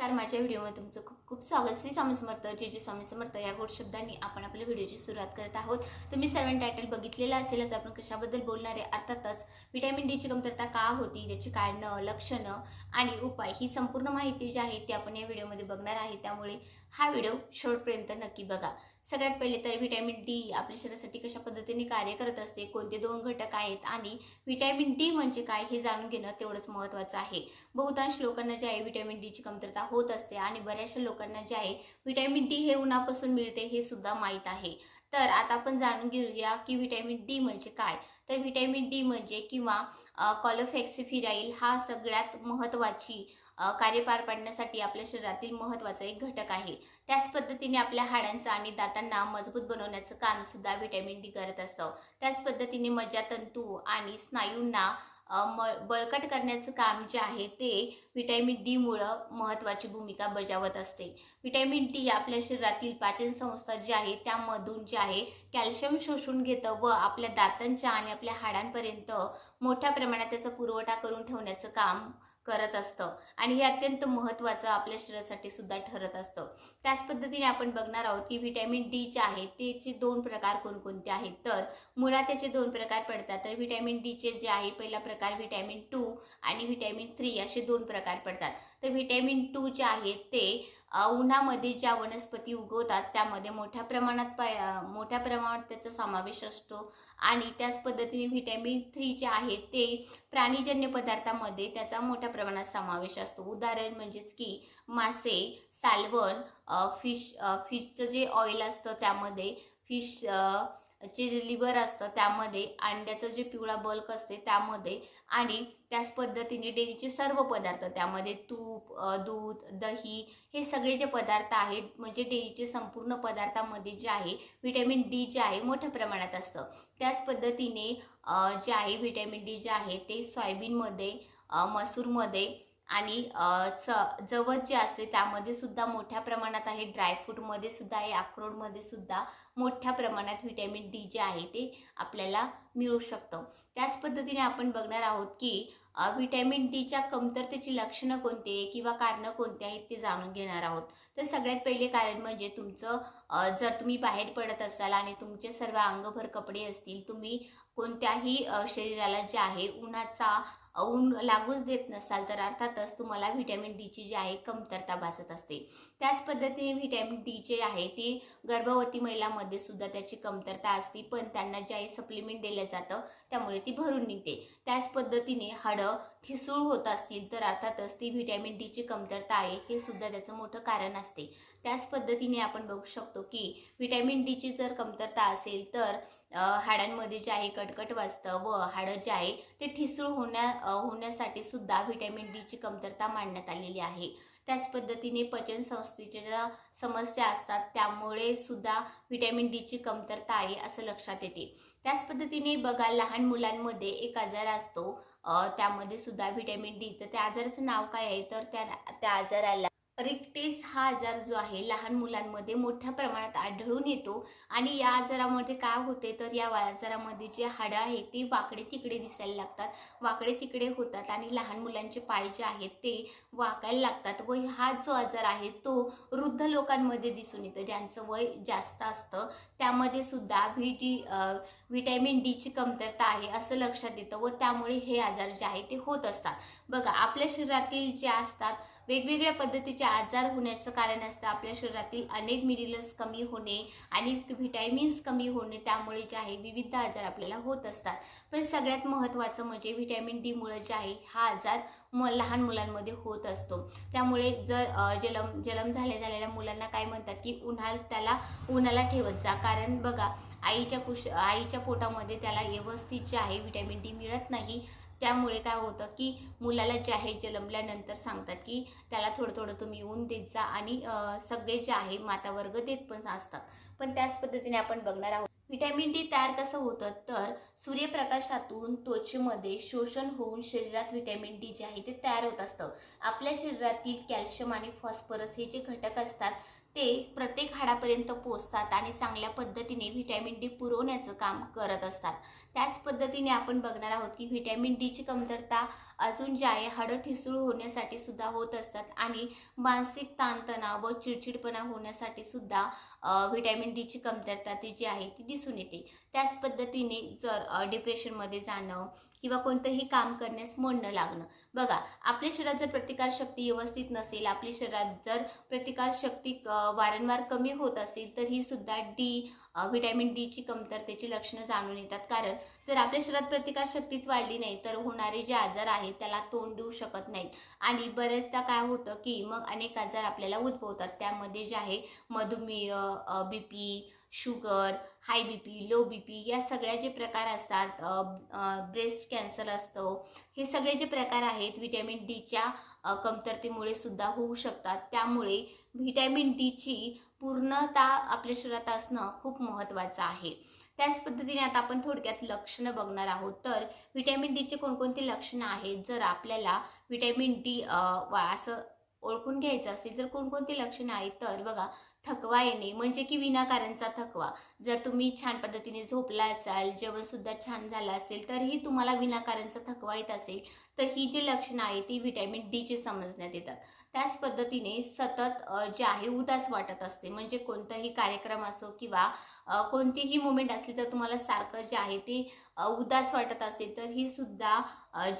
तर माझ्या व्हिडिओमध्ये तुमचं खूप खूप स्वागत. श्री स्वामी समर्थ जे जे स्वामी समर्थ या गोड शब्दांनी आपण आपल्या व्हिडिओची सुरुवात करत आहोत. तुम्ही सर्वांनी टायटल बघितलेलं असेलच आपण कशाबद्दल बोलणार आहे? अर्थातच विटॅमिन डीची कमतरता का होती? त्याची कारणं लक्षणं आणि उपाय ही संपूर्ण माहिती जी आहे ती आपण या व्हिडिओमध्ये बघणार आहे. त्यामुळे हा व्हिडिओ शेवटपर्यंत नक्की बघा. सगळ्यात पहिले तर व्हिटॅमिन डी आपल्या शरीरासाठी कशा पद्धतीने कार्य करत असते कोणते दोन घटक आहेत आणि व्हिटॅमिन डी म्हणजे काय हे जाणून घेणं तेवढंच महत्त्वाचं आहे. बहुतांश लोकांना जे आहे व्हिटॅमिन डीची कमतरता होत असते आणि बऱ्याचशा लोकांना जे आहे व्हिटॅमिन डी हे उन्हापासून मिळते हे सुद्धा माहीत आहे. तर आता आपण जाणून घेऊया की व्हिटॅमिन डी म्हणजे काय? तर व्हिटॅमिन डी म्हणजे किंवा कॉलोफॅक्सिफिराईल हा सगळ्यात महत्त्वाची कार्य पार पाडण्यासाठी आपल्या शरीरातील महत्त्वाचा एक घटक आहे. त्याच पद्धतीने आपल्या हाडांचं आणि दातांना मजबूत बनवण्याचं काम सुद्धा डी करत असतं. त्याच पद्धतीने मज्जातंतू आणि स्नायूंना म बळकट करण्याचं काम जे आहे ते व्हिटॅमिन डीमुळं महत्त्वाची भूमिका बजावत असते. व्हिटॅमिन डी आपल्या शरीरातील पाचन संस्था जी आहे त्यामधून जे आहे कॅल्शियम शोषून घेतं व आपल्या दातांच्या आणि आपल्या हाडांपर्यंत मोठ्या प्रमाणात त्याचा पुरवठा करून ठेवण्याचं काम करत असतं. आणि हे अत्यंत महत्त्वाचं आपल्या शरीरासाठी सुद्धा ठरत असतं. त्याच पद्धतीने आपण बघणार आहोत की व्हिटॅमिन डी जे आहे त्याचे दोन प्रकार कोणकोणते आहेत? तर मुळात त्याचे दोन प्रकार पडतात. तर व्हिटॅमिन डीचे जे आहे पहिला प्रकार व्हिटॅमिन टू आणि व्हिटॅमिन थ्री असे दोन प्रकार पडतात. तर व्हिटॅमिन टू जे आहे ते उन्हामध्ये ज्या वनस्पती उगवतात त्यामध्ये मोठ्या प्रमाणात पाय मोठ्या प्रमाणात त्याचा समावेश असतो. आणि त्याच पद्धतीने व्हिटॅमिन थ्री जे आहे ते प्राणीजन्य पदार्थामध्ये त्याचा मोठ्या प्रमाणात समावेश असतो. उदाहरण म्हणजेच की मासे सालवण फिश फिशचं जे ऑइल असतं त्यामध्ये फिश चे जे लिव्हर असतं त्यामध्ये अंड्याचं जे पिवळा बल्क असते त्यामध्ये आणि त्याच पद्धतीने डेअरीचे सर्व पदार्थ त्यामध्ये तूप दूध दही हे सगळे जे पदार्थ आहेत म्हणजे डेअरीचे संपूर्ण पदार्थामध्ये जे आहे व्हिटॅमिन डी जे आहे मोठ्या प्रमाणात असतं. त्याच पद्धतीने जे आहे व्हिटॅमिन डी जे आहे ते सोयाबीनमध्ये मसूरमध्ये आणि च जवत जे असते त्यामध्ये सुद्धा मोठ्या प्रमाणात आहे. ड्रायफ्रूटमध्ये सुद्धा आहे अक्रोडमध्ये सुद्धा मोठ्या प्रमाणात व्हिटॅमिन डी जे आहे ते आपल्याला मिळू शकतं. त्याच पद्धतीने आपण बघणार आहोत की व्हिटॅमिन डीच्या कमतरतेची लक्षणं कोणती आहे किंवा कारणं कोणती आहेत ते जाणून घेणार आहोत. तर सगळ्यात पहिले कारण म्हणजे तुमचं जर तुम्ही बाहेर पडत असाल आणि तुमचे सर्व अंगभर कपडे असतील तुम्ही कोणत्याही शरीराला जे आहे उन्हाचा ऊन लागूच देत नसाल तर अर्थातच तुम्हाला व्हिटॅमिन डीची जी आहे कमतरता भासत असते. त्याच पद्धतीने व्हिटॅमिन डी जे आहे ती गर्भवती महिलांमध्ये सुद्धा त्याची कमतरता असते पण त्यांना जे आहे सप्लिमेंट दिलं जातं त्यामुळे ती भरून निघते. त्याच पद्धतीने हाडं ठिसूळ होत असतील तर अर्थातच ती व्हिटॅमिन डीची कमतरता आहे हे सुद्धा त्याचं मोठं कारण असते. त्याच पद्धतीने आपण बघू शकतो की व्हिटॅमिन डीची जर कमतरता असेल तर हाडांमध्ये जे आहे कटकट वाजतं व हाडं जे आहे ते ठिसूळ होण्या होण्यासाठी सुद्धा व्हिटॅमिन डीची कमतरता मांडण्यात आलेली आहे. त्याच पद्धतीने पचन संस्थेच्या ज्या समस्या असतात त्यामुळे सुद्धा व्हिटॅमिन डीची कमतरता आहे असं लक्षात येते. त्याच पद्धतीने बघा लहान मुलांमध्ये एक आजार असतो त्यामध्ये सुद्धा व्हिटॅमिन डी तर त्या आजाराचं नाव काय आहे? तर त्या त्या आजाराला रिक्टेस हा आजार जो आहे लहान मुलांमध्ये मोठ्या प्रमाणात आढळून येतो. आणि या आजारामध्ये काय होते तर या आजारामध्ये जे हाडं आहेत ते वाकडे तिकडे दिसायला लागतात. वाकडे तिकडे होतात आणि लहान मुलांचे पाय जे आहेत ते वाकायला लागतात. व हा जो आजार आहे तो वृद्ध लोकांमध्ये दिसून येतं. ज्यांचं वय जास्त असतं त्यामध्ये सुद्धा व्हिटी व्हिटॅमिन डीची कमतरता आहे असं लक्षात येतं. व त्यामुळे हे आजार जे आहे ते होत असतात. बघा आपल्या शरीरातील जे असतात वेगवेगळ्या पद्धतीचे आजार होण्याचं कारण असतं. आपल्या शरीरातील अनेक मिनरल्स कमी होणे आणि व्हिटॅमिन्स कमी होणे त्यामुळे जे आहे विविध आजार आपल्याला होत असतात. पण सगळ्यात महत्त्वाचं म्हणजे व्हिटॅमिन डीमुळे जे आहे हा आजार म लहान मुलांमध्ये होत असतो. त्यामुळे जर जलम जलम झाले झालेल्या मुलांना काय म्हणतात की उन्हाळ त्याला उन्हाला ठेवत जा. कारण बघा आईच्या कुश आईच्या पोटामध्ये त्याला व्यवस्थित जे आहे व्हिटॅमिन डी मिळत नाही. त्यामुळे काय होतं की मुलाला जे आहे जन्मल्यानंतर सांगतात की त्याला थोडं थोडं तुम्ही ऊन देत जा आणि सगळे जे आहे मातावर्ग देत पण असतात. पण त्याच पद्धतीने आपण बघणार आहोत. व्हिटॅमिन डी तयार कसं होतं? तर सूर्यप्रकाशातून त्वचेमध्ये शोषण होऊन शरीरात व्हिटॅमिन डी जे आहे ते तयार होत असतं. आपल्या शरीरातील कॅल्शियम आणि फॉस्फरस हे जे घटक असतात ते प्रत्येक हाडापर्यंत पोचतात आणि चांगल्या पद्धतीने व्हिटॅमिन डी पुरवण्याचं काम करत असतात. त्याच पद्धतीने आपण बघणार आहोत की व्हिटॅमिन डीची कमतरता अजून जे आहे हाडं ठिसूळ होण्यासाठी सुद्धा होत असतात आणि मानसिक ताणतणाव व चिडचिडपणा होण्यासाठी सुद्धा व्हिटॅमिन डीची कमतरता ती जी आहे ती दिसून येते. त्याच पद्धतीने जर डिप्रेशनमध्ये जाणं किंवा कोणतंही काम करण्यास मन न लागणं. बघा आपल्या शरीरात जर प्रतिकारशक्ती व्यवस्थित नसेल आपल्या शरीरात जर प्रतिकारशक्ती वारंवार कमी होत असेल तर ही सुद्धा डी व्हिटॅमिन डीची कमतरतेची लक्षणं जाणून येतात. कारण जर आपल्या शरीरात प्रतिकारशक्तीच वाढली नाही तर होणारे जे आजार आहेत त्याला तोंड देऊ शकत नाहीत. आणि बरेचदा काय होतं की मग अनेक आजार आपल्याला उद्भवतात. त्यामध्ये जे आहे मधुमेह B P sugar high B P low B P या सगळ्या जे प्रकार असतात ब्रेस्ट कॅन्सर असतं हे सगळे जे प्रकार आहेत व्हिटॅमिन डीच्या कमतरतेमुळे सुद्धा होऊ शकतात. त्यामुळे व्हिटॅमिन डीची पूर्णता आपल्या शरीरात असणं खूप महत्त्वाचं आहे. त्याच पद्धतीने आता आपण थोडक्यात लक्षणं बघणार आहोत. तर व्हिटॅमिन डीचे कोणकोणती लक्षणं आहेत? जर आपल्याला व्हिटॅमिन डी असं ओळखून घ्यायचं असेल तर कोणकोणती लक्षणं आहेत? तर बघा थकवा येणे म्हणजे की विनाकारणचा थकवा. जर तुम्ही छान पद्धतीने झोपला असाल जेवणसुद्धा छान झालं असेल तरीही तुम्हाला विनाकारणचा थकवा येत असेल तर ही जी लक्षणं आहे ती व्हिटॅमिन डीची समजण्यात येतात. त्याच पद्धतीने सतत जे आहे उदास वाटत असते. म्हणजे कोणताही कार्यक्रम असो किंवा कोणतीही मुमेंट असली तर तुम्हाला सारखं जे आहे ते उदास वाटत असेल तर ही सुद्धा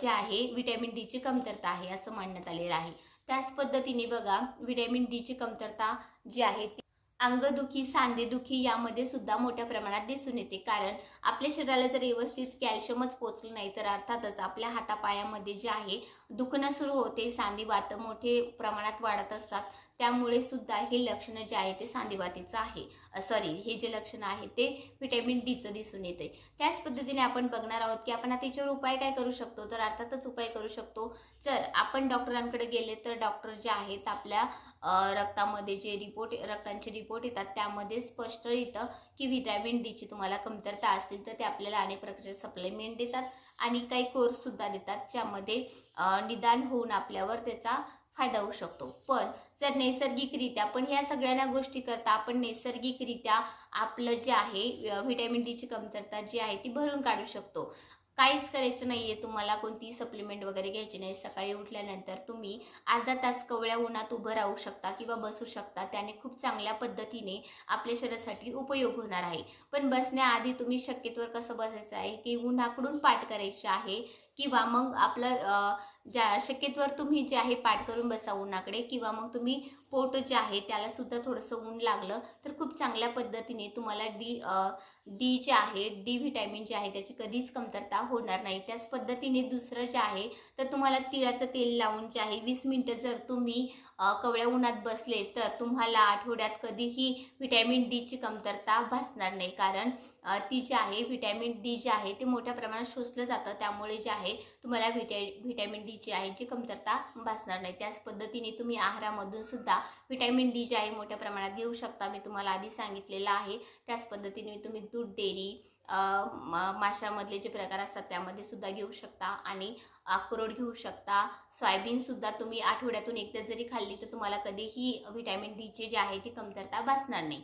जे आहे व्हिटॅमिन डीची कमतरता आहे असं मानण्यात आलेलं आहे. त्याच पद्धतीने बघा व्हिटॅमिन डीची कमतरता जी आहे ती अंगदुखी सांधेदुखी यामध्ये सुद्धा मोठ्या प्रमाणात दिसून येते. कारण आपल्या शरीराला जर व्यवस्थित कॅल्शियमच पोचलं नाही तर अर्थातच आपल्या हातापायामध्ये जे आहे दुखणं सुरू होते सांधीवात मोठे प्रमाणात वाढत असतात. त्यामुळे सुद्धा हे लक्षणं जे आहे ते सांधीवातीचं आहे. सॉरी हे जे लक्षणं आहे ते व्हिटॅमिन डीचं दिसून येते त्याच पद्धतीने आपण बघणार आहोत की आपण आता उपाय काय करू शकतो? तर अर्थातच उपाय करू शकतो. जर आपण डॉक्टरांकडे गेले तर डॉक्टर जे आहेत आपल्या रक्तामध्ये जे रिपोर्ट रक्तांचे रिपोर्ट येतात त्यामध्ये स्पष्ट येतं की व्हिटॅमिन डीची तुम्हाला कमतरता असतील तर ते आपल्याला अनेक प्रकारचे सप्लिमेंट देतात आणि काही कोर्ससुद्धा देतात ज्यामध्ये निदान होऊन आपल्यावर त्याचा फायदा होऊ शकतो. पण जर नैसर्गिकरित्या पण या सगळ्या गोष्टी करता आपण नैसर्गिकरित्या आपलं जे आहे व्हिटॅमिन डीची कमतरता जी आहे ती भरून काढू शकतो. काहीच करायचं नाही आहे तुम्हाला कोणतीही सप्लिमेंट वगैरे घ्यायची नाही. सकाळी उठल्यानंतर तुम्ही अर्धा तास कवळ्या उन्हात उभं राहू शकता किंवा बसू शकता. त्याने खूप चांगल्या पद्धतीने आपल्या शरीरासाठी उपयोग होणार आहे. पण बसण्याआधी तुम्ही शक्यतोवर कसं बसायचं आहे की उन्हाकडून पाठ करायचे आहे किंवा मग आपलं ज्या शक्यतोवर तुम्ही जे आहे पाठ करून बसा उन्हाकडे किंवा मग तुम्ही पोट जे आहे त्याला सुद्धा थोडंसं ऊन लागलं तर खूप चांगल्या पद्धतीने तुम्हाला डी डी जे आहे डी व्हिटॅमिन जे आहे त्याची कधीच कमतरता होणार नाही. त्याच पद्धतीने दुसरं जे आहे तर तुम्हाला तिळाचं तेल लावून जे आहे वीस मिनटं जर तुम्ही कवळ्या उन्हात बसले तर तुम्हाला आठवड्यात कधीही व्हिटॅमिन डीची कमतरता भासणार नाही. कारण ती जी आहे व्हिटॅमिन डी जे आहे ते मोठ्या प्रमाणात शोषलं जातं. त्यामुळे जे आहे तुम्हाला व्हिटॅ व्हिटॅमिन डीची आहे जी कमतरता भासणार नाही. त्याच पद्धतीने तुम्ही आहारामधून सुद्धा व्हिटॅमिन डी जे आहे मोठ्या प्रमाणात घेऊ शकता. मी तुम्हाला आधी सांगितलेलं आहे. त्याच पद्धतीने तुम्ही दूध डेअरी माशामधले जे प्रकार असतात त्यामध्ये सुद्धा घेऊ शकता आणि अक्रोड घेऊ शकता. सोयाबीनसुद्धा तुम्ही आठवड्यातून एकदा जरी खाल्ली तर तुम्हाला कधीही व्हिटॅमिन डीचे जे आहे ती कमतरता भासणार नाही.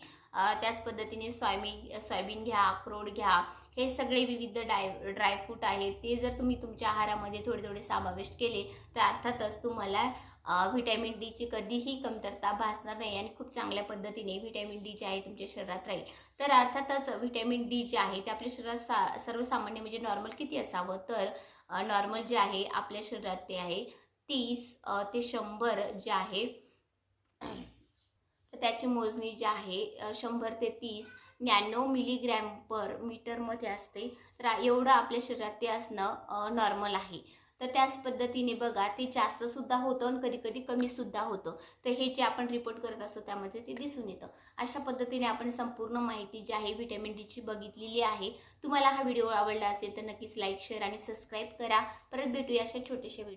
त्याच पद्धतीने सोयाबीन सोयाबीन घ्या अक्रोड घ्या हे सगळे विविध डाय ड्रायफ्रूट आहेत. ते जर तुम्ही तुमच्या आहारामध्ये थोडे थोडे समाविष्ट केले तर अर्थातच तुम्हाला व्हिटॅमिन डीची कधीही कमतरता भासणार नाही आणि खूप चांगल्या पद्धतीने व्हिटॅमिन डी जे आहे तुमच्या शरीरात राहील. तर अर्थातच व्हिटॅमिन डी जे आहे ते आपल्या शरीरात सा सर्वसामान्य म्हणजे नॉर्मल किती असावं? तर नॉर्मल जे आहे आपल्या शरीरात ते आहे तीस ते शंभर जे आहे तर त्याची मोजणी जी आहे शंभर ते तीस नॅनो मिलीग्रॅम पर मीटरमध्ये असते. तर एवढं आपल्या शरीरात ते असणं नॉर्मल आहे. तर त्याच पद्धतीने बघा ते जास्त सुद्धा होतं आणि कधी कधी कमी सुद्धा होतं. तर हे जे आपण रिपोर्ट करत असतो त्यामध्ये ते दिसून येतं. अशा पद्धतीने आपण संपूर्ण माहिती जी आहे व्हिटॅमिन डीची बघितलेली आहे. तुम्हाला हा व्हिडिओ आवडला असेल तर नक्कीच लाईक शेअर आणि सबस्क्राईब करा. परत भेटूया अशा छोट्याशा व्हिडिओ